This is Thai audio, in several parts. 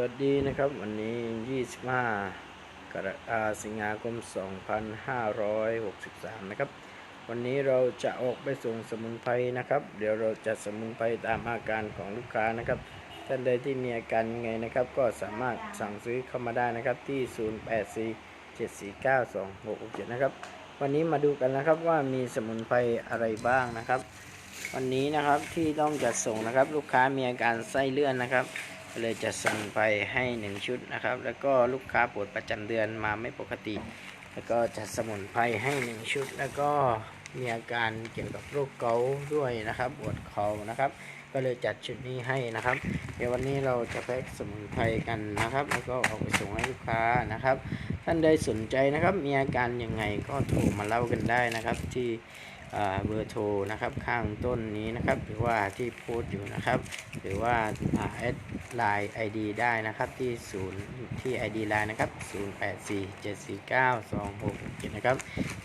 วัสดีนะครับ วันนี้ 25 กรกฎาคมสิงหาคม 2563 นะครับ วันนี้เราจะออกไปส่งสมุนไพรนะครับ เดี๋ยวเราจะสมุนไพรตามอาการของลูกค้านะครับ ท่านใดที่มีอาการยังไงนะครับ ก็สามารถสั่งซื้อเข้ามาได้นะครับที่ 0847492667 นะครับ วันนี้มาดูกันนะครับว่ามีสมุนไพรอะไรบ้างนะครับ วันนี้นะครับที่ต้องจัดส่งนะครับ ลูกค้ามีอาการไส้เลื่อนนะครับ ก็เลยจะสั่งไปให้ 1 ชุดนะครับ แล้วก็ลูกค้าปวดประจำเดือนมาไม่ปกติ แล้วก็จัดสมุนไพรให้ 1 ชุด แล้วก็มีอาการเกี่ยวกับโรคเกาต์ด้วยนะครับปวดคอนะครับ ก็เลยจัดชุดนี้ให้นะครับ เดี๋ยววันนี้เราจะแพ็กสมุนไพรกันนะครับ แล้วก็เอาไปส่งให้ลูกค้านะครับ ท่านใดสนใจนะครับ มีอาการยังไงก็โทรมาเล่ากันได้นะครับที่เบอร์โทรนะครับข้างต้นนี้นะครับ หรือว่าที่โพสต์อยู่นะครับ หรือว่าแอด ไลน์ไอดีได้นะครับที่ศูนย์ที่ ID ไลน์นะครับ 0847492667 นะครับ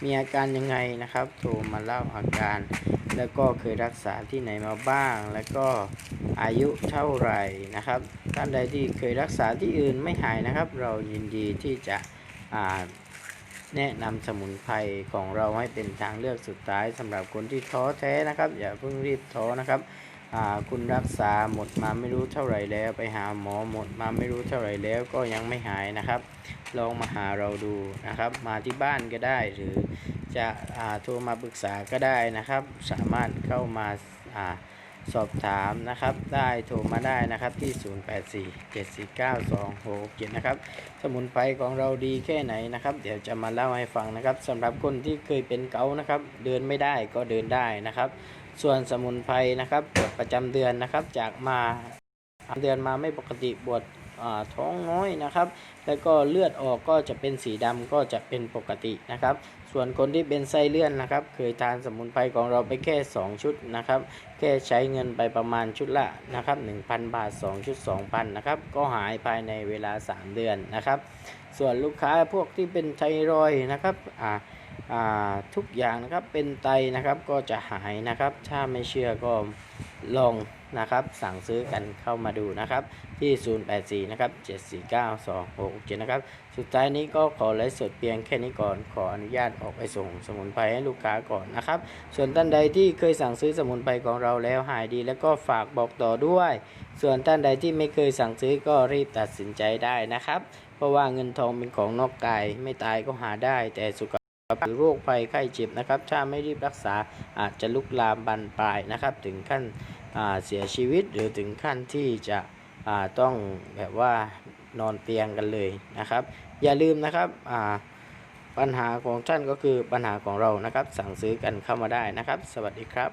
มีอาการยังไงนะครับ โทรมาเล่าอาการ แล้วก็เคยรักษาที่ไหนมาบ้าง แล้วก็อายุเท่าไหร่นะครับท่านใดที่เคยรักษาที่อื่นไม่หายนะครับ เรายินดีที่จะแนะนำสมุนไพรของเราให้เป็นทางเลือกสุดท้ายสำหรับคนที่ท้อแท้นะครับ อย่าเพิ่งรีบท้อนะครับ คุณรักษาหมดมาไม่รู้เท่าไหร่แล้ว ไปหาหมอหมดมาไม่รู้เท่าไหร่แล้วก็ยังไม่หายนะครับ ลองมาหาเราดูนะครับ มาที่บ้านก็ได้หรือจะอโทรมาปรึกษาก็ได้นะครับ สามารถเข้ามาอ่าสอบถามนะครับ ได้โทรมาได้นะครับที่ 0847492667 นะครับ สมุนไพรของเราดีแค่ไหนนะครับ เดี๋ยวจะมาเล่าให้ฟังนะครับสำหรับคนที่เคยเป็นเกาต์นะครับ เดินไม่ได้ก็เดินได้นะครับ ส่วนสมุนไพรนะครับปวดประจำเดือนนะครับ จากมาเดือนมาไม่ปกติปวดท้องน้อยนะครับ แล้วก็เลือดออกก็จะเป็นสีดำก็จะเป็นปกตินะครับ ส่วนคนที่เป็นไส้เลื่อนนะครับ เคยทานสมุนไพรของเราไปแค่ 2 ชุดนะครับ แค่ใช้เงินไปประมาณชุดละนะครับ1,000 บาท 2 ชุด 2,000นะครับ ก็หายภายในเวลา 3 เดือนนะครับ ส่วนลูกค้าพวกที่เป็นไทรอยนะครับอ่า ทุกอย่างนะครับเป็นไตนะครับก็จะหายนะครับ ถ้าไม่เชื่อก็ลองนะครับ สั่งซื้อกันเข้ามาดูนะครับ ที่ 084 นะครับ 7492667 นะครับ สุดท้ายนี้ก็ขอไลฟ์สดเพียงแค่นี้ก่อน ขออนุญาตออกไปส่งสมุนไพรให้ลูกค้าก่อนนะครับ ส่วนท่านใดที่เคยสั่งซื้อสมุนไพรของเราแล้วหายดี แล้วก็ฝากบอกต่อด้วย ส่วนท่านใดที่ไม่เคยสั่งซื้อก็รีบตัดสินใจได้นะครับ เพราะว่าเงินทองเป็นของนอกกายไม่ตายก็หาได้แต่สุข หรือโรคภัยไข้เจ็บนะครับ ถ้าไม่รีบรักษาอาจจะลุกลามบานปลายนะครับ ถึงขั้นเสียชีวิตหรือถึงขั้นที่จะต้องแบบว่านอนเตียงกันเลยนะครับ อย่าลืมนะครับปัญหาของท่านก็คือปัญหาของเรานะครับ สั่งซื้อกันเข้ามาได้นะครับ สวัสดีครับ